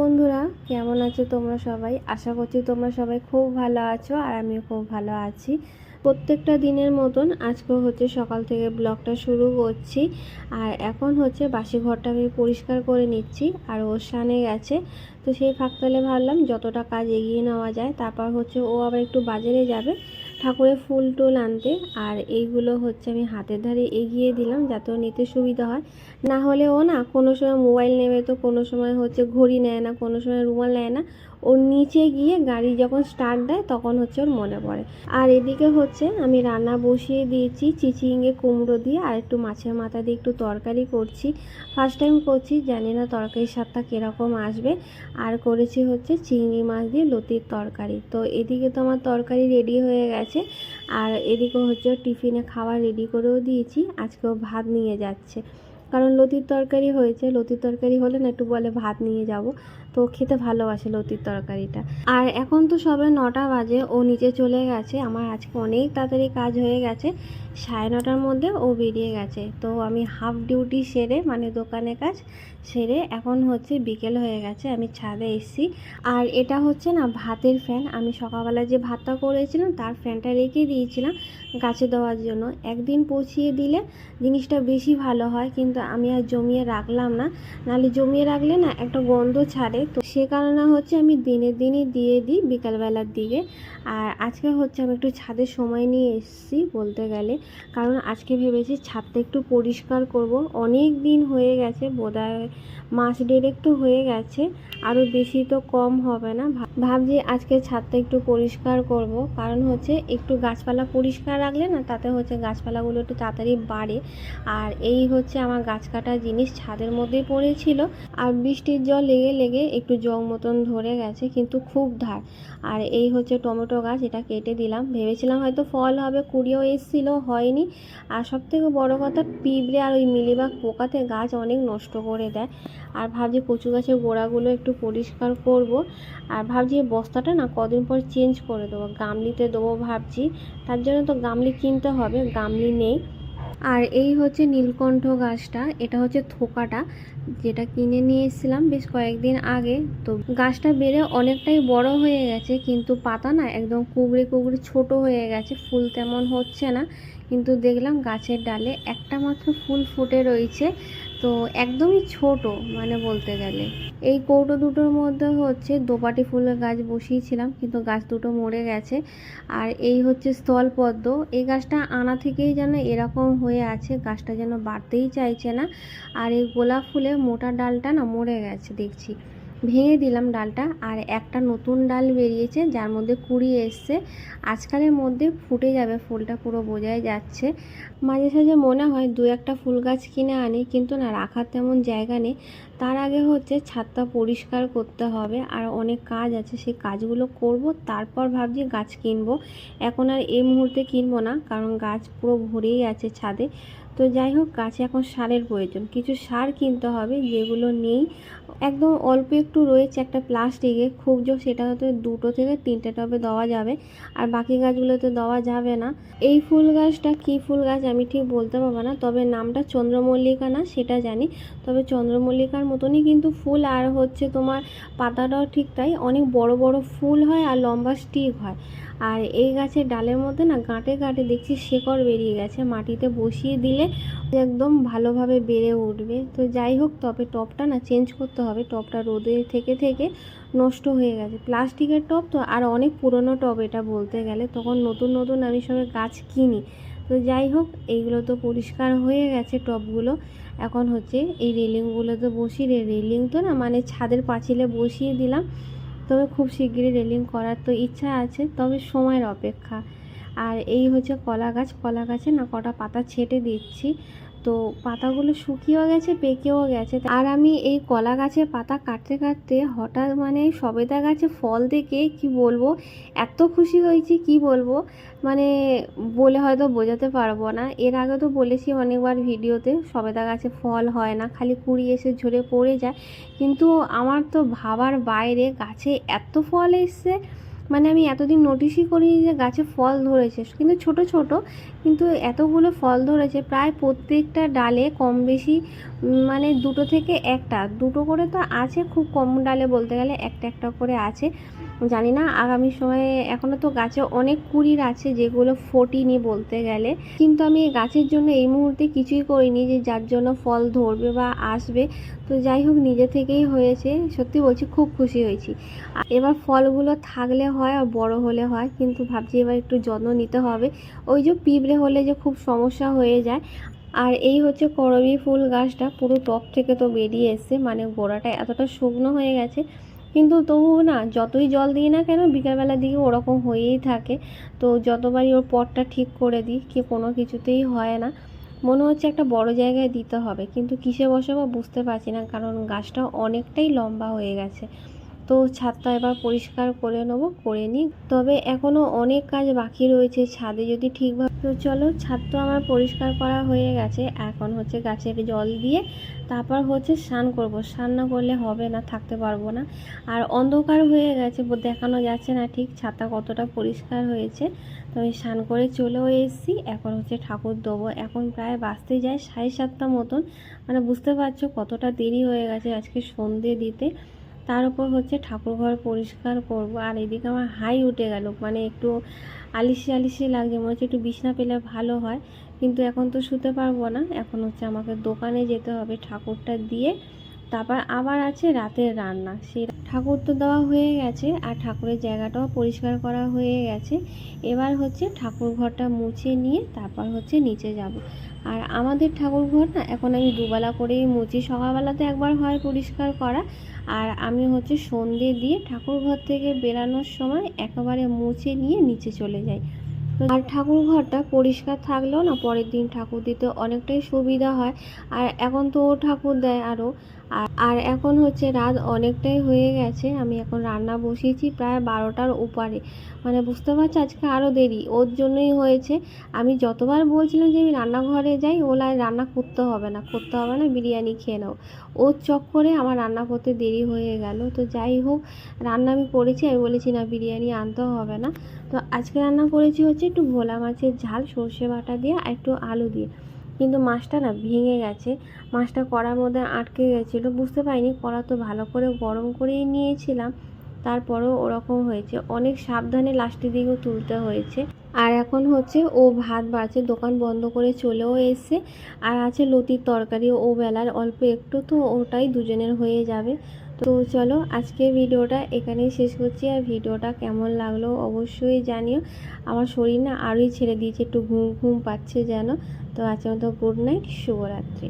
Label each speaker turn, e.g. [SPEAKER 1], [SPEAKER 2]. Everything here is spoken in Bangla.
[SPEAKER 1] আছো তোমরা সবাই? আশা করছি তোমরা সবাই খুব ভালো আছো আর আমিও খুব ভালো আছি। প্রত্যেকটা দিনের মতন আজকে হচ্ছে সকাল থেকে ব্লগটা শুরু করছি। আর এখন হচ্ছে বাসি ঘরটা আমি পরিষ্কার করে নিচ্ছি আর ও সানে গেছে। তো সেই ফাঁকতালে ভাবলাম যতটা কাজ এগিয়ে নেওয়া যায়, তারপর হচ্ছে ও আবার একটু বাজারে যাবে। ঠাকুরের ফুল টুল আনতে। আর এইগুলো হচ্ছে আমি হাতের ধারে এগিয়ে দিলাম যাতে নিতে সুবিধা হয়। না হলে ও না কোনো সময় মোবাইল নেবে তো কোনো সময় হচ্ছে ঘড়ি নেয় না, কোনো সময় রুমাল নেয় না। ওর নিচে গিয়ে গাড়ি যখন স্টার্ট দেয়, তখন হচ্ছে ওর মনে পড়ে। আর এদিকে হচ্ছে আমি রান্না বসিয়ে দিয়েছি, চিচিঙ্গে কুমড়ো দিয়ে আর একটু মাছের মাথা দিয়ে একটু তরকারি করছি। ফার্স্ট টাইম করছি, জানি না তরকারির স্বাদটা কীরকম আসবে। আর করেছি হচ্ছে চিংড়ি মাছ দিয়ে লতির তরকারি। তো এদিকে তো আমার তরকারি রেডি হয়ে গেছে। আর এদিকে হচ্ছে টিফিনে খাবার রেডি করেও দিয়েছি, আজকেও ভাত নিয়ে যাচ্ছে। কারণ লতির তরকারি হয়েছে, লতির তরকারি হলে না একটু বলে ভাত নিয়ে যাব। তো খেতে ভালোবাসে লতির তরকারিটা। আর এখন তো সবে নটা বাজে, ও নিচে চলে গেছে। আমার আজকে অনেক তাড়াতাড়ি কাজ হয়ে গেছে। সাড়ে নটার মধ্যে ও বেরিয়ে গেছে। তো আমি হাফ ডিউটি সেরে মানে দোকানে কাজ সেরে এখন হচ্ছে বিকেল হয়ে গেছে, আমি ছাদে এসেছি। আর এটা হচ্ছে না ভাতের ফ্যান আমি সকালবেলা যে ভাতটা করেছিলাম, তার ফ্যানটা রেখে দিয়েছিলাম গাছে দেওয়ার জন্য। একদিন পচিয়ে দিলে জিনিসটা বেশি ভালো হয়, কিন্তু আমি আর জমিয়ে রাখলাম না। নাহলে জমিয়ে রাখলে না একটা গন্ধ ছাড়ে তো সে কারণে হচ্ছে আমি দিনের দিনই দিয়ে দিই বিকালবেলার দিকে আর আজকে হচ্ছে আমি একটু ছাদে সময় নিয়ে এসেছি বলতে গেলে। কারণ আজকে ভেবেছি ছাদটা একটু পরিষ্কার করব। অনেক দিন হয়ে গেছে, বোধহয় মাস দেড়েক তো হয়ে গেছে। আরও বেশি তো কম হবে না। ভাব- ভাবছি আজকে ছাদটা একটু পরিষ্কার করব। কারণ হচ্ছে একটু গাছপালা পরিষ্কার রাখলে না, তাতে হচ্ছে গাছপালাগুলো একটু তাড়াতাড়ি বাড়ে। আর এই হচ্ছে আমার গাছ কাটা জিনিস ছাদের মধ্যেই পড়েছিল। আর বৃষ্টির জল লেগে লেগে একটু জং মতন ধরে গেছে, কিন্তু খুব ধার। আর এই হচ্ছে টমেটো গাছ, এটা কেটে দিলাম। ভেবেছিলাম হয়তো ফল হবে, কুড়িয়েও এসেছিল, হয়নি। আর সব থেকে বড়ো কথা, পিঁপড়ে আর ওই মিলিবাগ পোকাতে গাছ অনেক নষ্ট করে দেয়। আর ভাবছি কচু গাছের গোড়াগুলো একটু পরিষ্কার করব। আর ভাবছি এই বস্তাটা না কদিন পর চেঞ্জ করে দেবো। গামলিতে দেবো ভাবছি। তার জন্য তো গামলি কিনতে হবে, গামলি নেই। আর এই হচ্ছে নীলকণ্ঠ গাছটা, এটা হচ্ছে থোকাটা, যেটা কিনে নিয়ে এসেছিলাম বেশ কয়েকদিন আগে। তো গাছটা বেড়ে অনেকটাই বড় হয়ে গেছে, কিন্তু পাতা না একদম কুবড়ে কুবড়ে ছোট হয়ে গেছে, ফুল তেমন হচ্ছে না। কিন্তু দেখলাম গাছের ডালে একটা মাত্র ফুল ফুটে রয়েছে। তো একদমই ছোট মানে বলতে গেলে। এই কৌটো দুটোর মধ্যে হচ্ছে দোপাটি ফুলের গাছ বসিয়েছিলাম, কিন্তু গাছ দুটো মরে গেছে। আর এই হচ্ছে স্থলপদ্ম, এই গাছটা আনা থেকেই যেন এরকম হয়ে আছে, গাছটা যেন বাড়তেই চাইছে না। আর এই গোলাপ ফুলে মোটা ডালটা না মরে গেছে, দেখছি। ভেঙে দিলাম ডালটা আর একটা নতুন ডাল বেরিয়েছে, যার মধ্যে কুড়ি এসছে। আজকালের মধ্যে ফুটে যাবে, ফুলটা পুরো বোঝাই যাচ্ছে। মাঝে সাঝে মনে হয় দু একটা ফুল গাছ কিনে আনি, কিন্তু না, রাখার তেমন জায়গা নেই। তার আগে হচ্ছে ছাদটা পরিষ্কার করতে হবে, আর অনেক কাজ আছে, সেই কাজগুলো করব, তারপর ভাবছি গাছ কিনবো। এখন আর এই মুহূর্তে কিনবো না, কারণ গাছ পুরো ভরেই আছে ছাদে। তো যাই হোক, গাছে এখন সারের প্রয়োজন। কিছু সার কিনতে হবে যেগুলো নেই। একদম অল্প একটু রয়েছে একটা প্লাস্টিকে। খুব জোর সেটা হয়তো দুটো থেকে তিনটে টবে দেওয়া যাবে। আর বাকি গাছগুলোতে দেওয়া যাবে না। এই ফুল গাছটা কী ফুল গাছ আমি ঠিক বলতে পারব না। তবে নামটা চন্দ্রমল্লিকা না সেটা জানি। তবে চন্দ্রমল্লিকার মতনই কিন্তু ফুল। আর হচ্ছে তোমার পাতাটাও ঠিক তাই। অনেক বড় বড় ফুল হয় আর লম্বা স্টিক হয়। আর এই গাছের ডালের মধ্যে না গাঁটে গাঁটে দেখছি শেকড় বেরিয়ে গেছে, মাটিতে বসিয়ে দিলে একদম ভালোভাবে বেড়ে উঠবে। তো যাই হোক, তবে টবটা না চেঞ্জ করতে হবে। টবটা রোদে থেকে থেকে নষ্ট হয়ে গেছে। প্লাস্টিকের টব তো আর অনেক পুরনো টব এটা বলতে গেলে। তখন নতুন নতুন আমি সবে গাছ কিনি। তো যাই হোক, এইগুলো তো পরিষ্কার হয়ে গেছে টবগুলো এখন হচ্ছে এই রেলিংগুলোতে বসিয়ে রেলিং তো না মানে ছাদের পাঁচিলে বসিয়ে দিলাম। তবে খুব শিগগিরই রেলিং করার তো ইচ্ছা আছে, তবে সময়ের অপেক্ষা। আর এই হচ্ছে কলা গাছ, কলা গাছে না কটা পাতা ছেটে দিচ্ছি। তো পাতাগুলো শুকিয়েও গেছে, পেকেও গেছে। আর আমি এই কলা গাছের পাতা কাটতে কাটতে হঠাৎ মানে সবেদা গাছে ফল দেখে কি বলব, এত খুশি হয়েছি, কি বলব? মানে বলে হয়তো বোঝাতে পারব না। এর আগে তো বলেছি অনেকবার ভিডিওতে, সবেদা গাছে ফল হয় না, খালি কুড়ি এসে ঝরে পড়ে যায়। কিন্তু আমার তো ভাবার বাইরে গাছে এত ফল এসছে মানে আমি এতদিন নোটিশই করিনি যে গাছে ফল ধরেছে। কিন্তু ছোট ছোট, কিন্তু এতগুলো ফল ধরেছে, প্রায় প্রত্যেকটা ডালে কম বেশি মানে দুটো থেকে একটা। দুটো করে তো আছে, খুব কম ডালে বলতে গেলে একটা একটা করে আছে। জানি না, আগামী সময়ে এখনও তো গাছে অনেক কুড়ির আছে যেগুলো ফোটিনি বলতে গেলে। কিন্তু আমি এই গাছের জন্য এই মুহূর্তে কিছুই করিনি যে যার জন্য ফল ধরবে বা আসবে। তো যাই হোক, নিজে থেকেই হয়েছে। সত্যি বলছি, খুব খুশি হয়েছি। এবার ফলগুলো থাকলে হয় আর বড় হলে হয়, কিন্তু ভাবছি এবার একটু যত্ন নিতে হবে। ওই যে পিঁপড়ে হলে যে খুব সমস্যা হয়ে যায়। আর এই হচ্ছে করবি ফুল গাছটা, পুরো টপ থেকে তো বেরিয়ে এসছে। মানে গোড়াটা এতটা শুকনো হয়ে গেছে। কিন্তু তবুও না, যতই জল দিই না কেন, বিকালবেলার দিকে ওরকম হয়েই থাকে। তো যতবারই ওর পটটা ঠিক করে দিই, কি কোনো কিছুতেই হয় না। মনে হচ্ছে একটা বড় জায়গায় দিতে হবে, কিন্তু কিসে বসাবো বুঝতে পারছি না, কারণ গাছটা অনেকটাই লম্বা হয়ে গেছে। তো ছাদটা এবার পরিষ্কার করে নেব, করে নিই। তবে এখনও অনেক কাজ বাকি রয়েছে ছাদে যদি ঠিকভাবে তো চলো, ছাদ তো আমার পরিষ্কার করা হয়ে গেছে। এখন হচ্ছে গাছের জল দিয়ে তারপর হচ্ছে স্নান করব। স্নান না করলে হবে না, থাকতে পারব না। আর অন্ধকার হয়ে গেছে দেখানো যাচ্ছে না ঠিক ছাদটা কতটা পরিষ্কার হয়েছে। তো আমি স্নান করে চলেও এসেছি। এখন হচ্ছে ঠাকুর দেবো। এখন প্রায় বাঁচতে যায় সাড়ে সাতটা মতন। মানে বুঝতে পারছ কতটা দেরি হয়ে গেছে আজকে সন্ধে দিতে। তার উপর হচ্ছে ঠাকুর ঘর পরিষ্কার করব। আর এদিকে আমার হাই উঠে গেল। মানে একটু আলিশি আলিশি লাগছে, মনে হচ্ছে একটু বিছনা পেলে ভালো হয়। কিন্তু এখন তো শুতে পারব না। এখন হচ্ছে আমাকে দোকানে যেতে হবে ঠাকুরটা দিয়ে। তারপর আবার আছে রাতের রান্না। সেই ঠাকুর তো দেওয়া হয়ে গেছে আর ঠাকুরের জায়গাটাও পরিষ্কার করা হয়ে গেছে। এবার হচ্ছে ঠাকুর ঘরটা মুছে নিয়ে তারপর হচ্ছে নিচে যাব। আর আমাদের ঠাকুর ঘর না এখন আমি দুবেলা করেই মুছি। সকালবেলাতে একবার হয় পরিষ্কার করা। আর আমি হচ্ছে সন্ধে দিয়ে ঠাকুর ঘর থেকে বেরানোর সময় একেবারে মুছে নিয়ে নিচে চলে যাই। আর ঠাকুর ঘরটা পরিষ্কার থাকলেও না পরের দিন ঠাকুর দিতে অনেকটাই সুবিধা হয়। আর এখন তো ঠাকুর দেয় আরও। আর আর এখন হচ্ছে রাত অনেকটাই হয়ে গেছে। আমি এখন রান্না বসিয়েছি প্রায় বারোটার উপরে মানে বুঝতে পারছি আজকে আরও দেরি। ওর জন্যই হয়েছে। আমি যতবার বলছিলাম যে আমি রান্নাঘরে যাই ওলায় রান্না করতে হবে না। করতে হবে না, বিরিয়ানি খেয়ে নাও। ওর চক্করে আমার রান্না করতে দেরি হয়ে গেল। তো যাই হোক, রান্না আমি করেছি। আমি বলেছি না, বিরিয়ানি আনতে হবে না। তো আজকে রান্না করেছি হচ্ছে একটু ভোলা মাছের ঝাল, সর্ষে বাটা দিয়ে আর একটু আলু দিয়ে। কিন্তু মাছটা না ভেঙে গেছে। মাছটা কড়ার মধ্যে আটকে গেছিল। বুঝতে পারিনি, কড়া তো ভালো করে গরম করেই নিয়েছিলাম। তারপরেও ওরকম হয়েছে। অনেক সাবধানে লাস্টের দিকেও তুলতে হয়েছে। আর এখন হচ্ছে ও ভাত বাড়ছে, দোকান বন্ধ করে চলেও এসছে। আর আছে লতির তরকারি ও বেলার, অল্প একটু তো ওটাই দুজনের হয়ে যাবে। তো চলো আজকে ভিডিওটা এখানেই শেষ করছি। আর ভিডিওটা কেমন লাগল অবশ্যই জানিও। আমার শরীর না আরোই ছেড়ে দিয়েছে, একটু ঘুম ঘুম পাচ্ছে যেন। তো আজকের মতো গুড নাইট শুভরাত্রি।